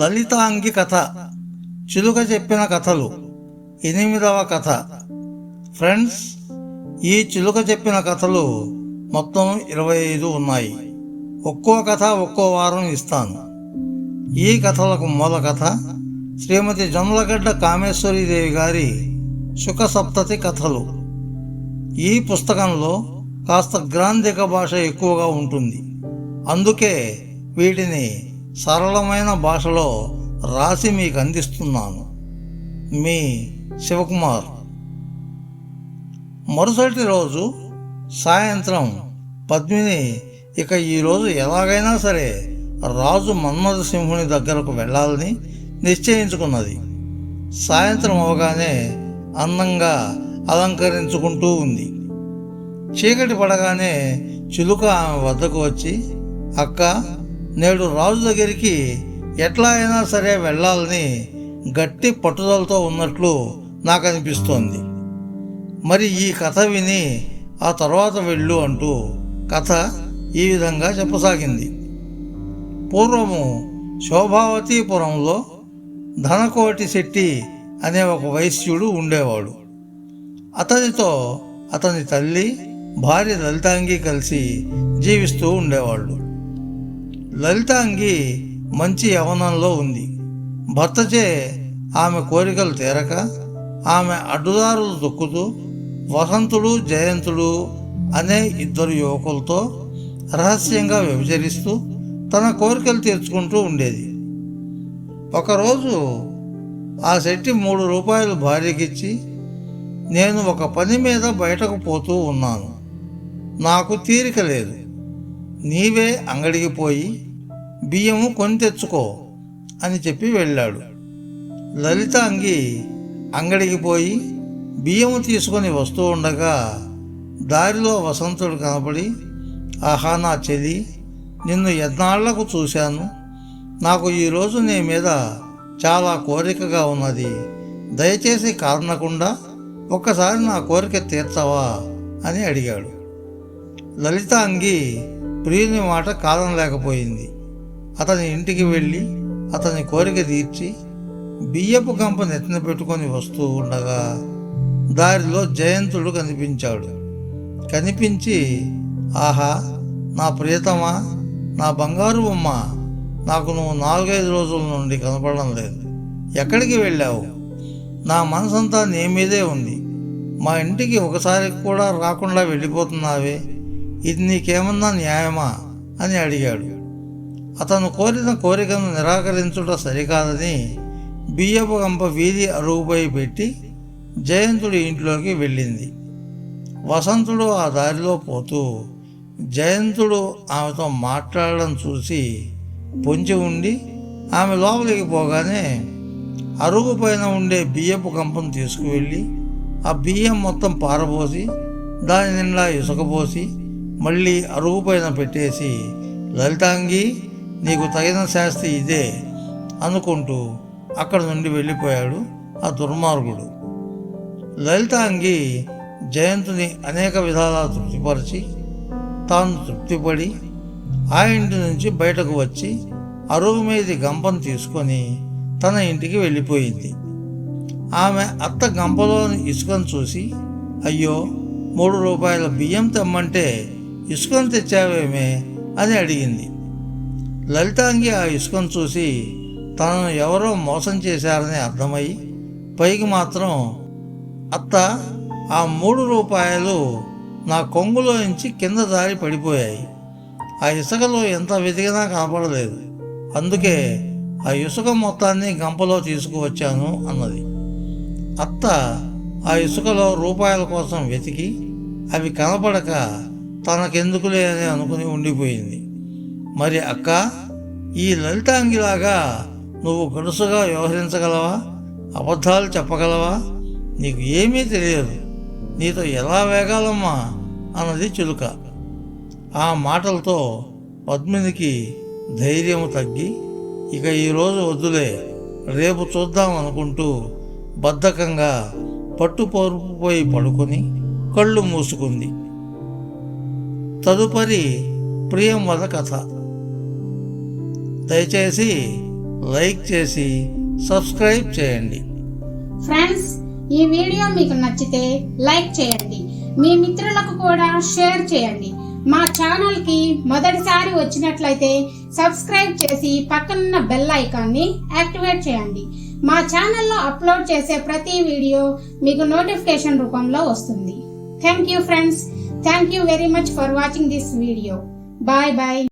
లలితాంగి కథ చిలుక చెప్పిన కథలు ఎనిమిదవ కథ. ఫ్రెండ్స్ ఈ చిలుక చెప్పిన కథలు మొత్తం ఇరవై ఐదు ఉన్నాయి. ఒక్కో కథ ఒక్కో వారం ఇస్తాను. ఈ కథలకు మూల కథ శ్రీమతి జొన్నలగడ్డ కామేశ్వరీదేవి గారి సుఖ సప్తతి కథలు. ఈ పుస్తకంలో కాస్త గ్రాంధిక భాష ఎక్కువగా ఉంటుంది. అందుకే వీటిని సరళమైన భాషలో రాసి మీకు అందిస్తున్నాను. మీ శివకుమార్. మరుసటి రోజు సాయంత్రం పద్మిని ఇక ఈరోజు ఎలాగైనా సరే రాజు మన్మథ సింహుని దగ్గరకు వెళ్ళాలని నిశ్చయించుకున్నది. సాయంత్రం అవగానే అందంగా అలంకరించుకుంటూ ఉంది. చీకటి పడగానే చిలుక ఆమె వద్దకు వచ్చి అక్క నేడు రాజు దగ్గరికి ఎట్లా అయినా సరే వెళ్ళాలని గట్టి పట్టుదలతో ఉన్నట్లు నాకు అనిపిస్తోంది మరి ఈ కథ విని ఆ తర్వాత వెళ్ళు అంటూ కథ ఈ విధంగా చెప్పసాగింది. పూర్వము శోభావతీపురంలో ధనకోటి శెట్టి అనే ఒక వైశ్యుడు ఉండేవాడు. అతనితో అతని తల్లి భార్య లలితాంగి కలిసి జీవిస్తూ ఉండేవాళ్ళు. లలితాంగి మంచి యవనంలో ఉంది. భర్తచే ఆమె కోరికలు తీరక ఆమె అడ్డుదారులు దొక్కుతూ వసంతుడు జయంతుడు అనే ఇద్దరు యువకులతో రహస్యంగా వ్యభిచరిస్తూ తన కోరికలు తీర్చుకుంటూ ఉండేది. ఒకరోజు ఆ శెట్టి మూడు రూపాయలు భార్యకిచ్చి నేను ఒక పని మీద బయటకు పోతూ ఉన్నాను. నాకు తీరిక లేదు. నీవే అంగడికి పోయి బియ్యము కొని తెచ్చుకో అని చెప్పి వెళ్ళాడు. లలిత అంగి అంగడికి పోయి బియ్యము తీసుకొని వస్తూ ఉండగా దారిలో వసంతుడు కనపడి ఆహా నా చెలి నిన్ను ఎన్నాళ్ళకు చూశాను. నాకు ఈరోజు నీ మీద చాలా కోరికగా ఉన్నది. దయచేసి కారణకుండా ఒక్కసారి నా కోరిక తీర్చవా? అని అడిగాడు. లలిత అంగి ప్రియుని మాట కాలం లేకపోయింది. అతని ఇంటికి వెళ్ళి అతని కోరిక తీర్చి బియ్యపు కంప నెత్తిన పెట్టుకొని వస్తూ ఉండగా దారిలో జయంతుడు కనిపించాడు. కనిపించి ఆహా నా ప్రియతమా నా బంగారు బొమ్మ నాకు నువ్వు నాలుగైదు రోజుల నుండి కనపడడం లేదు. ఎక్కడికి వెళ్ళావు? నా మనసంతా నీ మీదే ఉంది. మా ఇంటికి ఒకసారి కూడా రాకుండా వెళ్ళిపోతున్నావే. ఇది నీకేమన్నా న్యాయమా? అని అడిగాడు. అతను కోరిన కోరికను నిరాకరించుట సరికాదని బియ్యపు గంప వీధి అరుగుపై పెట్టి జయంతుడి ఇంట్లోకి వెళ్ళింది. వసంతుడు ఆ దారిలో పోతూ జయంతుడు ఆమెతో మాట్లాడడం చూసి పొంచి ఉండి ఆమె లోపలికి పోగానే అరుగు పైన ఉండే బియ్యపు కంపను తీసుకువెళ్ళి ఆ బియ్యం మొత్తం పారబోసి దాని నిండా ఇసుకపోసి మళ్ళీ అరుగు పైన పెట్టేసి లలితాంగి నీకు తగిన శాస్తి ఇదే అనుకుంటూ అక్కడ నుండి వెళ్ళిపోయాడు ఆ దుర్మార్గుడు. లలితాంగి జయంతుని అనేక విధాలా తృప్తిపరిచి తాను తృప్తిపడి ఆ ఇంటి నుంచి బయటకు వచ్చి అరుగు మీది గంపను తీసుకొని తన ఇంటికి వెళ్ళిపోయింది. ఆమె అత్త గంపలోని ఇసుకను చూసి అయ్యో మూడు రూపాయల బియ్యం తెమ్మంటే ఇసుకను తెచ్చావేమే అని అడిగింది. లలితాంగి ఆ ఇసుకను చూసి తనను ఎవరో మోసం చేశారని అర్థమై పైకి మాత్రం అత్త ఆ మూడు రూపాయలు నా కొంగులో నుంచి కింద దారి పడిపోయాయి. ఆ ఇసుకలో ఎంత వెతికినా కనపడలేదు. అందుకే ఆ ఇసుక మొత్తాన్ని గంపలో తీసుకువచ్చాను అన్నది. అత్త ఆ ఇసుకలో రూపాయల కోసం వెతికి అవి కనపడక తనకెందుకులే అని అనుకుని ఉండిపోయింది. మరి అక్క ఈ లలితాంగిలాగా నువ్వు గడుసుగా వ్యవహరించగలవా? అబద్ధాలు చెప్పగలవా? నీకు ఏమీ తెలియదు. నీతో ఎలా వేగాలమ్మా? అన్నది చిలుక. ఆ మాటలతో పద్మినికి ధైర్యం తగ్గి ఇక ఈరోజు వద్దులే రేపు చూద్దాం అనుకుంటూ బద్ధకంగా పట్టు పడుకొని కళ్ళు మూసుకుంది. తదుపరి ప్రియం వద కథ దయచేసి లైక్ చేసి సబ్స్క్రైబ్ చేయండి. ఫ్రెండ్స్ ఈ వీడియో మీకు నచ్చితే లైక్ చేయండి. మీ మిత్రులకు కూడా షేర్ చేయండి. మా ఛానల్కి మొదటిసారి వచ్చినట్లయితే సబ్స్క్రైబ్ చేసి పక్కనున్న బెల్ ఐకాన్ని యాక్టివేట్ చేయండి. మా ఛానల్లో అప్లోడ్ చేసే ప్రతి వీడియో మీకు నోటిఫికేషన్ రూపంలో వస్తుంది. Thank you friends. Thank you very much for watching this video. Bye bye.